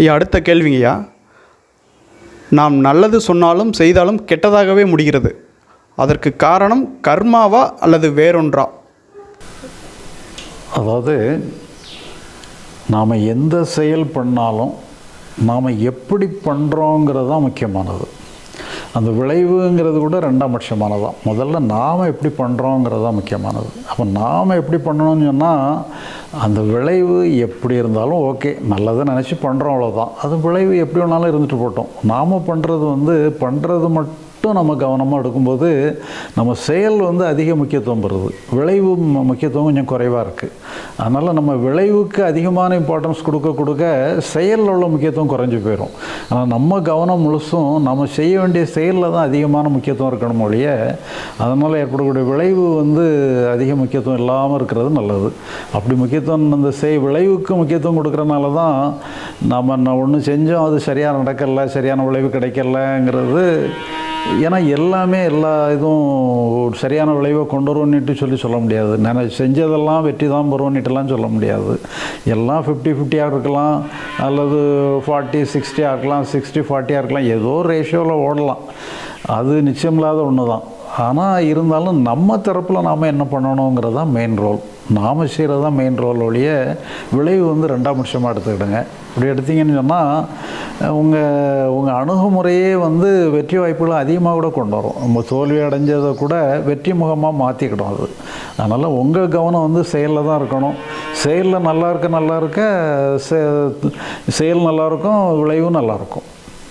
ஐயா அடுத்த கேள்விங்கய்யா. நாம் நல்லது சொன்னாலும் செய்தாலும் கெட்டதாகவே முடிகிறது. அதற்கு காரணம் கர்மாவா அல்லது வேறொன்றா? அதாவது நாம் எந்த செயல் பண்ணாலும் நாம் எப்படி பண்ணுறோங்கிறது தான் முக்கியமானது. அந்த விளைவுங்கிறது கூட ரெண்டாம் பட்சமானதான் முதல்ல நாம் எப்படி பண்ணுறோங்கிறது தான் முக்கியமானது. அப்போ நாம் எப்படி பண்ணணும்னு சொன்னால் அந்த விளைவு எப்படி இருந்தாலும் ஓகே நல்லதை நினச்சி பண்ணுறோம் அவ்வளோதான் அது விளைவு எப்படி வேணாலும் இருந்துட்டு போட்டோம். நாம் பண்ணுறது வந்து பண்ணுறது மட்டும் மட்டும் நம்ம கவனமாக எடுக்கும்போது நம்ம செயல் வந்து அதிக முக்கியத்துவம் பெறுது. விளைவு முக்கியத்துவம் கொஞ்சம் குறைவாக இருக்குது அதனால் நம்ம விளைவுக்கு அதிகமான இம்பார்ட்டன்ஸ் கொடுக்க கொடுக்க செயலில் உள்ள முக்கியத்துவம் குறைஞ்சி போயிடும் ஆனால் நம்ம கவனம் முழுசும் நம்ம செய்ய வேண்டிய செயலில் தான் அதிகமான முக்கியத்துவம் இருக்கணும் ஒழிய அதனால் ஏற்படக்கூடிய விளைவு வந்து அதிக முக்கியத்துவம் இல்லாமல் இருக்கிறது நல்லது. அப்படி முக்கியத்துவம் அந்த செய் விளைவுக்கு முக்கியத்துவம் கொடுக்குறனால தான் நம்ம ஒன்று செஞ்சோம் அது சரியாக நடக்கலை சரியான விளைவு கிடைக்கலங்கிறது ஏன்னா எல்லாமே எல்லா இதுவும் ஒரு சரியான விளைவை கொண்டு வருவோன்னுட்டு சொல்லி சொல்ல முடியாது. நான் செஞ்சதெல்லாம் வெற்றி தான் வருவோன்னுட்டுலாம் சொல்ல முடியாது. எல்லாம் ஃபிஃப்டி ஃபிஃப்டியாக இருக்கலாம் அல்லது ஃபார்ட்டி சிக்ஸ்டியாக இருக்கலாம் சிக்ஸ்டி ஃபார்ட்டியாக இருக்கலாம் ஏதோ ரேஷியோவில் ஓடலாம். அது நிச்சயமில்லாத ஒன்று தான். ஆனால் இருந்தாலும் நம்ம தரப்பில் நாம் என்ன பண்ணணுங்கிறது தான் மெயின் ரோல் நாம் செய்கிறது தான் மெயின் ரோல் ஒழிய விளைவு வந்து ரெண்டாம் நிமிஷமாக எடுத்துக்கிடுங்க. இப்படி எடுத்தீங்கன்னு சொன்னால் உங்கள் உங்கள் அணுகுமுறையே வந்து வெற்றி வாய்ப்புகளை அதிகமாக கூட கொண்டு வரும். நம்ம தோல்வி அடைஞ்சதை கூட வெற்றி முகமாக மாற்றிக்கிடும் அது. அதனால் உங்கள் கவனம் வந்து செயலில் தான் இருக்கணும். செயலில் நல்லா இருக்க நல்லா இருக்க செ- செயல் நல்லாயிருக்கும் விளைவும் நல்லாயிருக்கும்